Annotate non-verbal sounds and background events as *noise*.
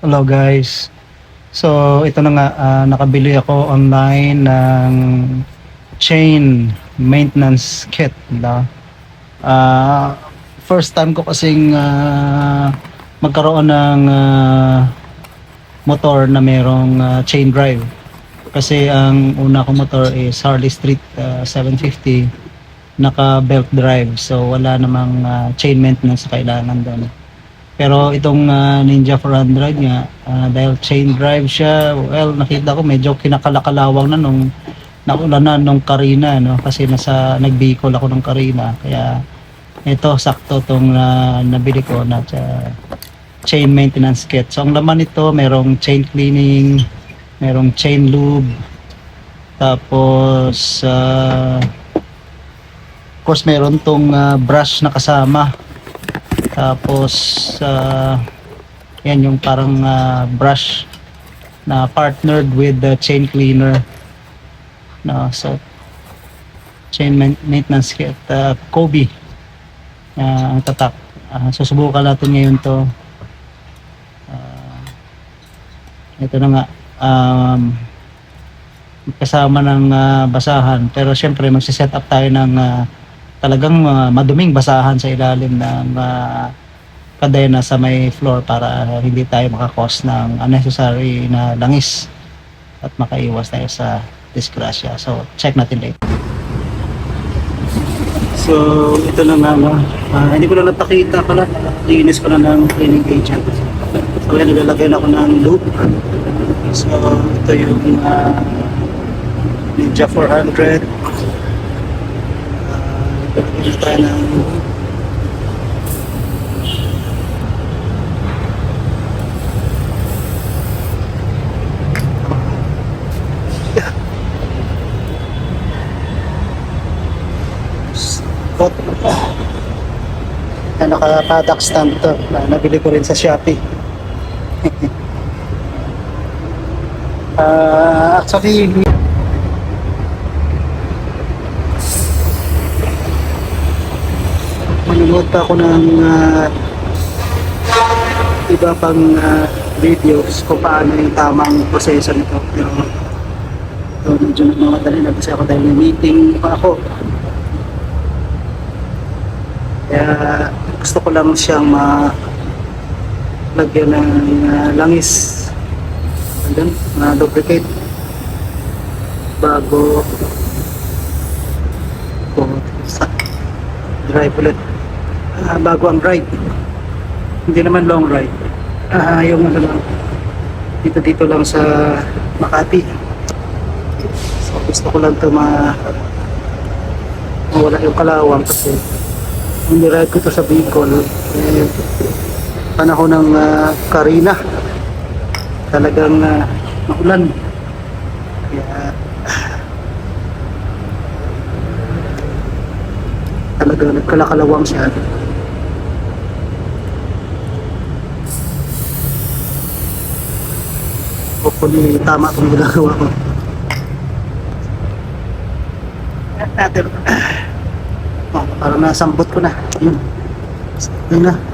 Hello guys. So ito na nga ah, nakabili ako online ng chain maintenance kit na Ah, first time ko kasing ah, magkaroon ng ah, motor na merong ah, chain drive. Kasi ang una kong motor is Harley Street ah, 750 naka belt drive so wala namang ah, chain maintenance na kailangan doon. Pero itong ah, Ninja 400 nga, ah, dahil chain drive siya, well, nakita ko medyo kinakalakalawang na nung naulanan nung Karina, no? Kasi nasa, nagbikol ako ng Karina. Kaya ito, sakto tong na nabili ko na sa chain maintenance kit. So, ang laman nito, merong chain cleaning, merong chain lube, tapos, ah, of course, meron tong ah, brush na kasama. Tapos, uh, yan yung parang ah, brush na partnered with the chain cleaner. No, so, chain main- maintenance kit, uh, Kobe. Ah, ang tatak. Ah, susubukan natin ngayon to. Ah, ito na nga. Um, kasama ng ah, basahan. Pero syempre, magsiset up tayo ng ah, talagang ah, maduming basahan sa ilalim ng ah, kadena sa may floor para hindi tayo makakos ng unnecessary na langis at makaiwas tayo sa disgrasya. So, check natin later. So, ito na nga, no? Ah, hindi ko na napakita pala. Linis ko na ng cleaning agent. So, yan, nilalagyan ako ng loop. So, ito yung ah, Ninja 400. Pagkakita tayo ng Spot. Na naka-paddock stand to. Na nabili ko rin sa Shopee. *laughs* Ah, actually, manonood pa ako ng ah, iba pang ah, videos kung paano yung tamang proseso nito. Pero ito medyo nagmamadali na kasi ako dahil may meeting pa ako. Kaya gusto ko lang siyang ma lagyan ng ah, langis. Andun, na lubricate bago ko sa drive ulit. Ah, bago ang ride. Hindi naman long ride. Ah, yung ano lang, dito dito lang sa Makati. So gusto ko lang to ma mawala yung kalawang kasi ang niride ko to sa Bicol eh, panahon ng ah, Karina talagang uh, maulan kaya talagang nagkalakalawang siya hopefully tama itong ginagawa ko. Natin oh, parang nasambot ko na. Yun. Yun na